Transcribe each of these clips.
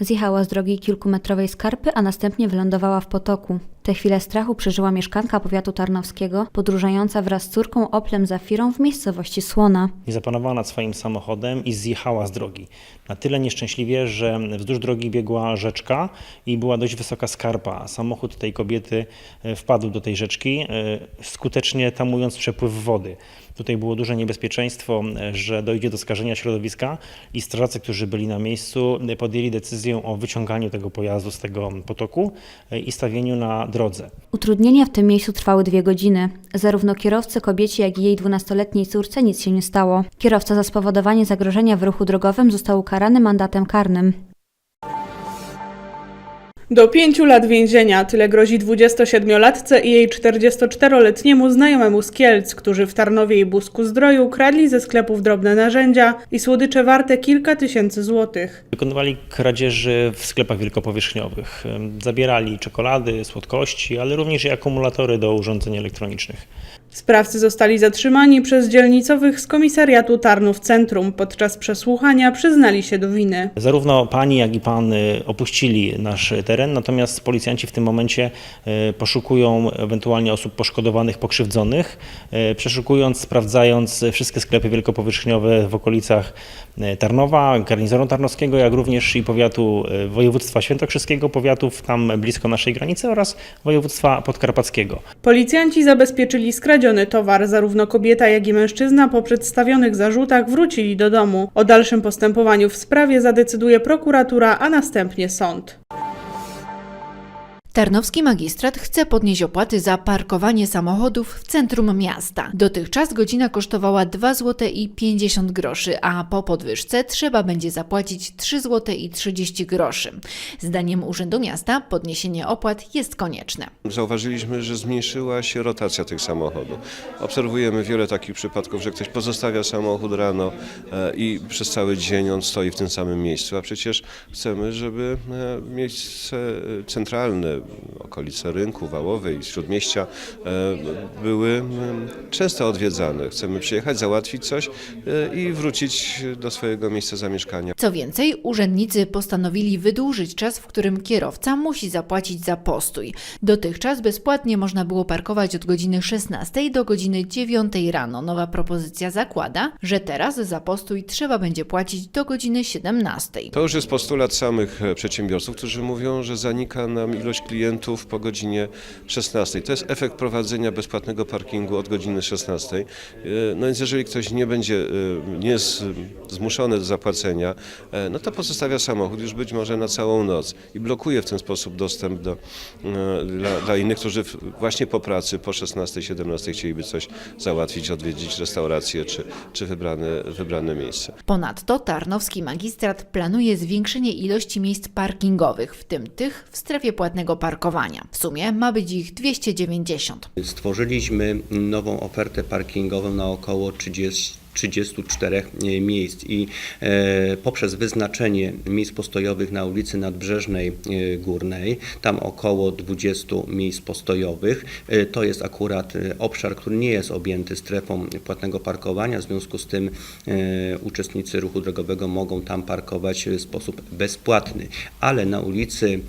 Zjechała z drogi kilkumetrowej skarpy, a następnie wylądowała w potoku. Tę chwilę strachu przeżyła mieszkanka powiatu tarnowskiego, podróżująca wraz z córką Oplem Zafirą w miejscowości Słona. Nie zapanowała nad swoim samochodem i zjechała z drogi. Na tyle nieszczęśliwie, że wzdłuż drogi biegła rzeczka i była dość wysoka skarpa. Samochód tej kobiety e, wpadł do tej rzeczki, e, skutecznie tamując przepływ wody. Tutaj było duże niebezpieczeństwo, e, że dojdzie do skażenia środowiska i strażacy, którzy byli na miejscu, podjęli decyzję o wyciąganiu tego pojazdu z tego potoku e, i stawieniu na drodze. Utrudnienia w tym miejscu trwały dwie godziny. Zarówno kierowcy, kobiecie, jak i jej dwunastoletniej córce nic się nie stało. Kierowca za spowodowanie zagrożenia w ruchu drogowym został ukarany mandatem karnym. Do pięciu lat więzienia tyle grozi 27-latce i jej 44-letniemu znajomemu z Kielc, którzy w Tarnowie i Busku Zdroju kradli ze sklepów drobne narzędzia i słodycze warte kilka tysięcy złotych. Wykonywali kradzieży w sklepach wielkopowierzchniowych. Zabierali czekolady, słodkości, ale również i akumulatory do urządzeń elektronicznych. Sprawcy zostali zatrzymani przez dzielnicowych z komisariatu Tarnów Centrum. Podczas przesłuchania przyznali się do winy. Zarówno pani, jak i pan y, opuścili nasz teren, natomiast policjanci w tym momencie y, poszukują ewentualnie osób poszkodowanych, pokrzywdzonych, y, przeszukując, sprawdzając wszystkie sklepy wielkopowierzchniowe w okolicach Tarnowa, garnizonu tarnowskiego, jak również i powiatu województwa świętokrzyskiego, powiatów tam blisko naszej granicy oraz województwa podkarpackiego. Policjanci zabezpieczyli towar. Zarówno kobieta, jak i mężczyzna po przedstawionych zarzutach wrócili do domu. O dalszym postępowaniu w sprawie zadecyduje prokuratura, a następnie sąd. Tarnowski magistrat chce podnieść opłaty za parkowanie samochodów w centrum miasta. Dotychczas godzina kosztowała 2 zł i 50 groszy, a po podwyżce trzeba będzie zapłacić 3 zł i 30 groszy. Zdaniem Urzędu Miasta podniesienie opłat jest konieczne. Zauważyliśmy, że zmniejszyła się rotacja tych samochodów. Obserwujemy wiele takich przypadków, że ktoś pozostawia samochód rano e, i przez cały dzień on stoi w tym samym miejscu, a przecież chcemy, żeby e, miejsce e, centralne, okolice rynku, Wałowej, Śródmieścia e, były często odwiedzane. Chcemy przyjechać, załatwić coś e, i wrócić do swojego miejsca zamieszkania. Co więcej, urzędnicy postanowili wydłużyć czas, w którym kierowca musi zapłacić za postój. Dotychczas bezpłatnie można było parkować od godziny 16 do godziny 9 rano. Nowa propozycja zakłada, że teraz za postój trzeba będzie płacić do godziny 17. To już jest postulat samych e, przedsiębiorców, którzy mówią, że zanika nam ilość klientów po godzinie 16. To jest efekt prowadzenia bezpłatnego parkingu od godziny 16. E, No więc jeżeli ktoś nie będzie, e, nie jest e, zmuszony do zapłacenia, no to pozostawia samochód już być może na całą noc i blokuje w ten sposób dostęp do, dla, dla innych, którzy właśnie po pracy, po 16-17 chcieliby coś załatwić, odwiedzić restaurację czy, czy wybrane, wybrane miejsce. Ponadto tarnowski magistrat planuje zwiększenie ilości miejsc parkingowych, w tym tych w strefie płatnego parkowania. W sumie ma być ich 290. Stworzyliśmy nową ofertę parkingową na około 30 34 miejsc i e, poprzez wyznaczenie miejsc postojowych na ulicy Nadbrzeżnej e, Górnej, tam około 20 miejsc postojowych, e, to jest akurat e, obszar, który nie jest objęty strefą płatnego parkowania, w związku z tym e, uczestnicy ruchu drogowego mogą tam parkować w sposób bezpłatny, ale na ulicy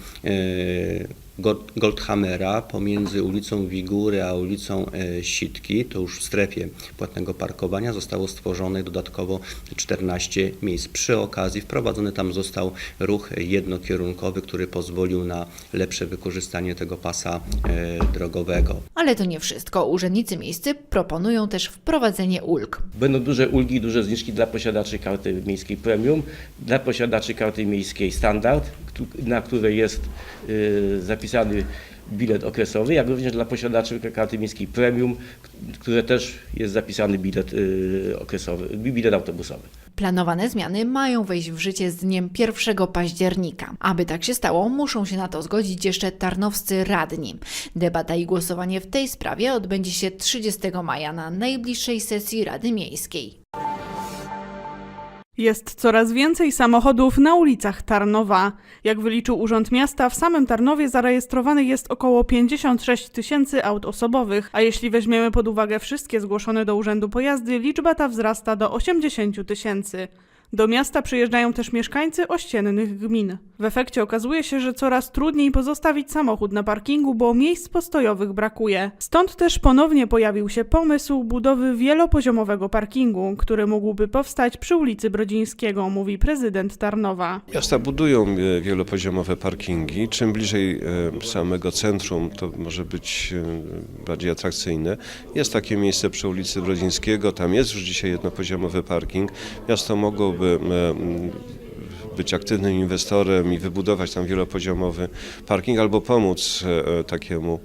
Gold- Goldhammera pomiędzy ulicą Wigury a ulicą e, Sitki, to już w strefie płatnego parkowania, zostało stworzonych dodatkowo 14 miejsc. Przy okazji wprowadzony tam został ruch jednokierunkowy, który pozwolił na lepsze wykorzystanie tego pasa e, drogowego. Ale to nie wszystko. Urzędnicy miejscy proponują też wprowadzenie ulg. Będą duże ulgi, duże zniżki dla posiadaczy karty miejskiej premium, dla posiadaczy karty miejskiej standard, na której jest y, zapisany bilet okresowy, jak również dla posiadaczy karty miejskiej premium, które też jest zapisany bilet y, okresowy, bilet autobusowy. Planowane zmiany mają wejść w życie z dniem 1 października. Aby tak się stało, muszą się na to zgodzić jeszcze tarnowscy radni. Debata i głosowanie w tej sprawie odbędzie się 30 maja na najbliższej sesji Rady Miejskiej. Jest coraz więcej samochodów na ulicach Tarnowa. Jak wyliczył Urząd Miasta, w samym Tarnowie zarejestrowanych jest około 56 tysięcy aut osobowych, a jeśli weźmiemy pod uwagę wszystkie zgłoszone do urzędu pojazdy, liczba ta wzrasta do 80 tysięcy. Do miasta przyjeżdżają też mieszkańcy ościennych gmin. W efekcie okazuje się, że coraz trudniej pozostawić samochód na parkingu, bo miejsc postojowych brakuje. Stąd też ponownie pojawił się pomysł budowy wielopoziomowego parkingu, który mógłby powstać przy ulicy Brodzińskiego, mówi prezydent Tarnowa. Miasta budują e, wielopoziomowe parkingi. Czym bliżej e, samego centrum, to może być e, bardziej atrakcyjne. Jest takie miejsce przy ulicy Brodzińskiego, tam jest już dzisiaj jednopoziomowy parking. Miasto mogłoby być aktywnym inwestorem i wybudować tam wielopoziomowy parking albo pomóc e, e, takiemu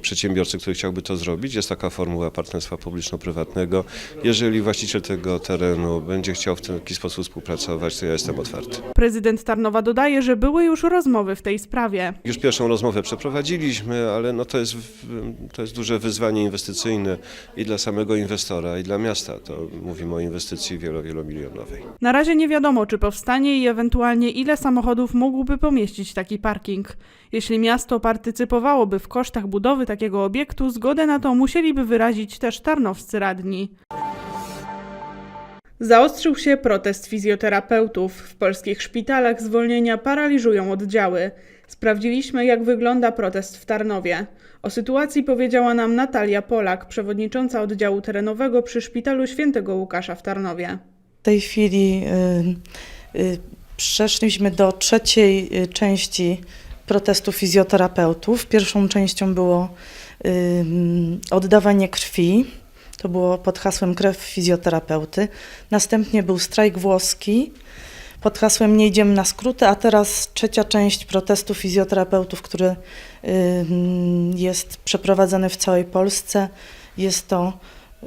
przedsiębiorcy, który chciałby to zrobić. Jest taka formuła partnerstwa publiczno-prywatnego. Jeżeli właściciel tego terenu będzie chciał w taki sposób współpracować, to ja jestem otwarty. Prezydent Tarnowa dodaje, że były już rozmowy w tej sprawie. Już pierwszą rozmowę przeprowadziliśmy, ale no to, jest, to jest duże wyzwanie inwestycyjne i dla samego inwestora, i dla miasta. To mówimy o inwestycji wielo, wielomilionowej. Na razie nie wiadomo, czy powstanie i ewentualnie ile samochodów mógłby pomieścić taki parking. Jeśli miasto partycypowałoby w kosztach budowy takiego obiektu, zgodę na to musieliby wyrazić też tarnowscy radni. Zaostrzył się protest fizjoterapeutów. W polskich szpitalach zwolnienia paraliżują oddziały. Sprawdziliśmy, jak wygląda protest w Tarnowie. O sytuacji powiedziała nam Natalia Polak, przewodnicząca oddziału terenowego przy Szpitalu Świętego Łukasza w Tarnowie. W tej chwili y, y, przeszliśmy do trzeciej y, części protestu fizjoterapeutów. Pierwszą częścią było oddawanie krwi. To było pod hasłem krew fizjoterapeuty. Następnie był strajk włoski pod hasłem nie idziemy na skróty, a teraz trzecia część protestu fizjoterapeutów, który jest przeprowadzany w całej Polsce. Jest to y,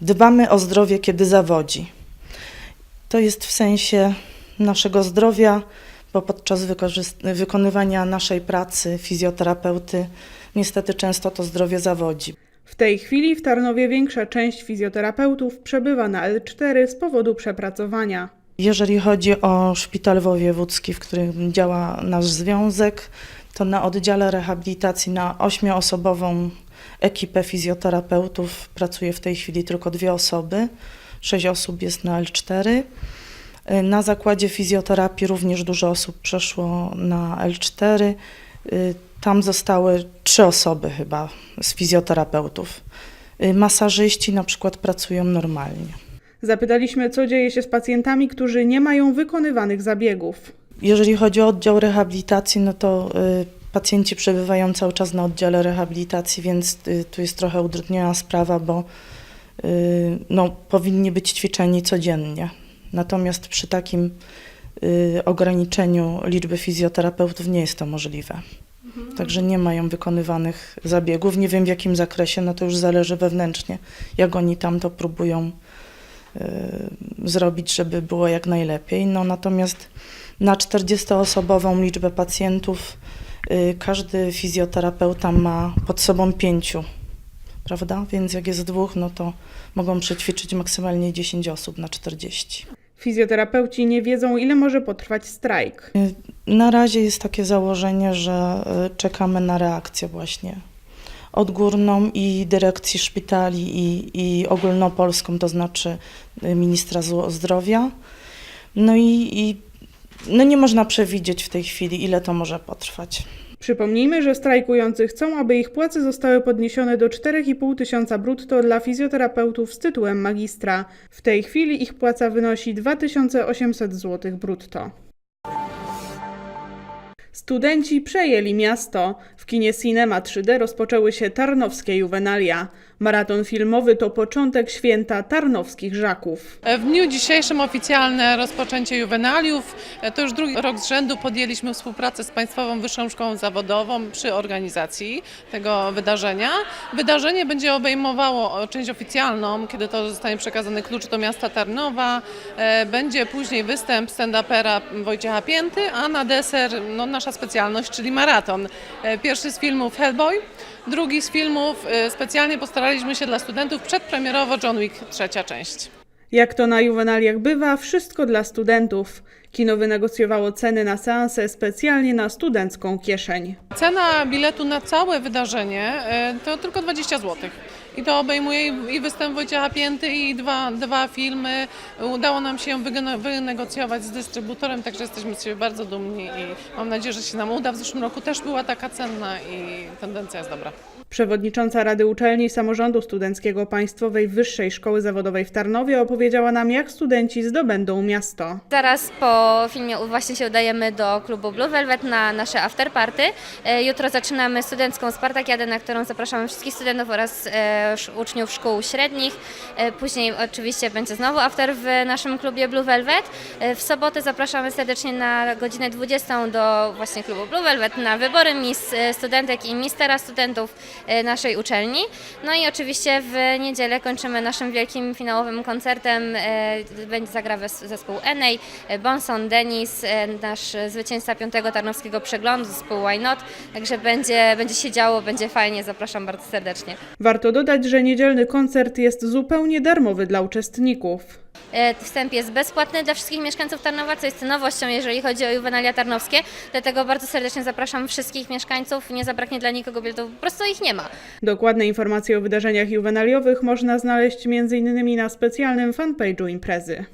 dbamy o zdrowie, kiedy zawodzi. To jest w sensie naszego zdrowia, bo podczas wykonywania naszej pracy fizjoterapeuty niestety często to zdrowie zawodzi. W tej chwili w Tarnowie większa część fizjoterapeutów przebywa na L4 z powodu przepracowania. Jeżeli chodzi o szpital wojewódzki, w którym działa nasz związek, to na oddziale rehabilitacji na ośmioosobową ekipę fizjoterapeutów pracuje w tej chwili tylko dwie osoby. Sześć osób jest na L4. Na zakładzie fizjoterapii również dużo osób przeszło na L4. Y, Tam zostały trzy osoby chyba z fizjoterapeutów. Y, Masażyści na przykład pracują normalnie. Zapytaliśmy, co dzieje się z pacjentami, którzy nie mają wykonywanych zabiegów. Jeżeli chodzi o oddział rehabilitacji, no to y, pacjenci przebywają cały czas na oddziale rehabilitacji, więc y, tu jest trochę utrudniona sprawa, bo y, no, powinni być ćwiczeni codziennie. Natomiast przy takim y, ograniczeniu liczby fizjoterapeutów nie jest to możliwe. Także nie mają wykonywanych zabiegów. Nie wiem w jakim zakresie, no to już zależy wewnętrznie, jak oni tam to próbują y, zrobić, żeby było jak najlepiej. No natomiast na 40-osobową liczbę pacjentów y, każdy fizjoterapeuta ma pod sobą pięciu, prawda? Więc jak jest dwóch, no to mogą przećwiczyć maksymalnie 10 osób na 40. Fizjoterapeuci nie wiedzą, ile może potrwać strajk. Na razie jest takie założenie, że y, czekamy na reakcję właśnie odgórną i dyrekcji szpitali i, i ogólnopolską, to znaczy y, ministra zdrowia. No i, i no nie można przewidzieć w tej chwili, ile to może potrwać. Przypomnijmy, że strajkujący chcą, aby ich płace zostały podniesione do 4,5 tysiąca brutto dla fizjoterapeutów z tytułem magistra. W tej chwili ich płaca wynosi 2800 zł brutto. Studenci przejęli miasto. W kinie Cinema 3D rozpoczęły się tarnowskie juwenalia. Maraton filmowy to początek święta tarnowskich żaków. W dniu dzisiejszym oficjalne rozpoczęcie juwenaliów. To już drugi rok z rzędu podjęliśmy współpracę z Państwową Wyższą Szkołą Zawodową przy organizacji tego wydarzenia. Wydarzenie będzie obejmowało część oficjalną, kiedy to zostanie przekazany klucz do miasta Tarnowa. E, Będzie później występ stand-upera Wojciecha Pięty, a na deser no, nasza specjalność, czyli maraton. E, Pierwszy z filmów Hellboy, drugi z filmów e, specjalnie postaraliśmy się dla studentów przedpremierowo John Wick trzecia część. Jak to na juwenaliach bywa, wszystko dla studentów. Kino wynegocjowało ceny na seanse specjalnie na studencką kieszeń. Cena biletu na całe wydarzenie e, to tylko 20 zł. i to obejmuje i- występ Wojciecha Pięty i dwa, dwa filmy. Udało nam się wynegocjować z dystrybutorem, także jesteśmy z siebie bardzo dumni i mam nadzieję, że się nam uda. W zeszłym roku też była taka cenna i tendencja jest dobra. Przewodnicząca Rady Uczelni Samorządu Studenckiego Państwowej Wyższej Szkoły Zawodowej w Tarnowie opowiedziała nam, jak studenci zdobędą miasto. Zaraz po filmie właśnie się udajemy do klubu Blue Velvet na nasze afterparty. E, Jutro zaczynamy studencką Spartakiadę, na którą zapraszamy wszystkich studentów oraz e, uczniów szkół średnich. E, Później oczywiście będzie znowu after w naszym klubie Blue Velvet. W sobotę zapraszamy serdecznie na godzinę 20 do właśnie klubu Blue Velvet na wybory Miss e, Studentek i Mistera Studentów naszej uczelni. No i oczywiście w niedzielę kończymy naszym wielkim finałowym koncertem. E, Będzie zagra zespół Enej, e, Bonson, Denis, e, nasz zwycięzca piątego Tarnowskiego Przeglądu, zespół Why Not. Także będzie, będzie się działo, będzie fajnie. Zapraszam bardzo serdecznie. Warto dodać, że niedzielny koncert jest zupełnie darmowy dla uczestników. E, Wstęp jest bezpłatny dla wszystkich mieszkańców Tarnowa, co jest nowością, jeżeli chodzi o juwenalia tarnowskie. Dlatego bardzo serdecznie zapraszam wszystkich mieszkańców. Nie zabraknie dla nikogo biletów, po prostu ich nie ma. Dokładne informacje o wydarzeniach juwenaliowych można znaleźć m.in. na specjalnym fanpage'u imprezy.